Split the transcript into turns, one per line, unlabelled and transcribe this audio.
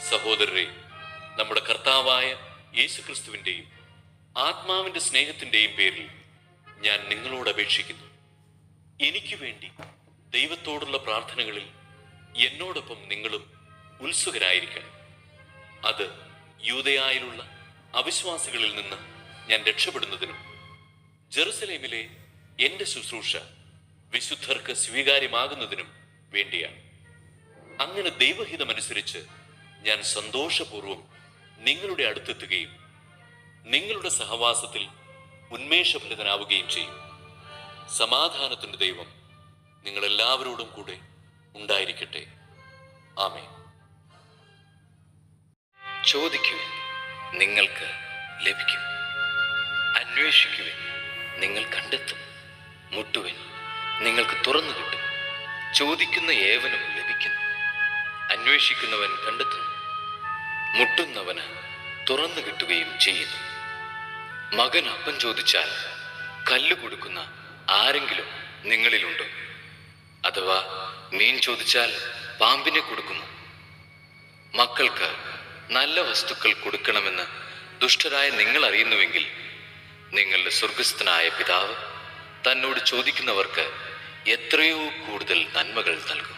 സഹോദരരെ നമ്മുടെ കർത്താവായ യേശുക്രിസ്തുവിന്റെയും ആത്മാവിന്റെ സ്നേഹത്തിന്റെയും പേരിൽ ഞാൻ നിങ്ങളോട് അപേക്ഷിക്കുന്നു. എനിക്ക് വേണ്ടി ദൈവത്തോടുള്ള പ്രാർത്ഥനകളിൽ എന്നോടൊപ്പം നിങ്ങളും ഉത്സുകരായിരിക്കണം. അത് യൂതയായിലുള്ള അവിശ്വാസികളിൽ നിന്ന് ഞാൻ രക്ഷപ്പെടുന്നതിനും ജെറുസലേമിലെ എന്റെ ശുശ്രൂഷ വിശുദ്ധർക്ക് സ്വീകാര്യമാകുന്നതിനും വേണ്ടിയാണ്. അങ്ങനെ ദൈവഹിതമനുസരിച്ച് ഞാൻ സന്തോഷപൂർവം നിങ്ങളുടെ അടുത്തെത്തുകയും നിങ്ങളുടെ സഹവാസത്തിൽ ഉന്മേഷഭരിതനാവുകയും ചെയ്യും. സമാധാനത്തിന്റെ ദൈവം നിങ്ങളെല്ലാവരോടും കൂടെ ഉണ്ടായിരിക്കട്ടെ. ആമേ
ചോദിക്കുവിൻ നിങ്ങൾക്ക് ലഭിക്കും. അന്വേഷിക്കുവിൻ നിങ്ങൾ കണ്ടെത്തും. മുട്ടുവിൻ നിങ്ങൾക്ക് തുറന്നു കിട്ടും. ചോദിക്കുന്ന ഏവനും ലഭിക്കുന്നു അന്വേഷിക്കുന്നവൻ കണ്ടെത്തുന്നു മുട്ടുന്നവന് തുറന്നു കിട്ടുകയും ചെയ്യുന്നു. മകൻ അപ്പം ചോദിച്ചാൽ കല്ല് കൊടുക്കുന്ന ആരെങ്കിലും നിങ്ങളിലുണ്ടോ? അഥവാ മീൻ ചോദിച്ചാൽ പാമ്പിനെ കൊടുക്കുന്നു മക്കൾക്ക് നല്ല വസ്തുക്കൾ കൊടുക്കണമെന്ന് ദുഷ്ടരായ നിങ്ങൾ അറിയുന്നുവെങ്കിൽ നിങ്ങളുടെ സ്വർഗസ്ഥനായ പിതാവ് തന്നോട് ചോദിക്കുന്നവർക്ക് എത്രയോ കൂടുതൽ നന്മകൾ നൽകും.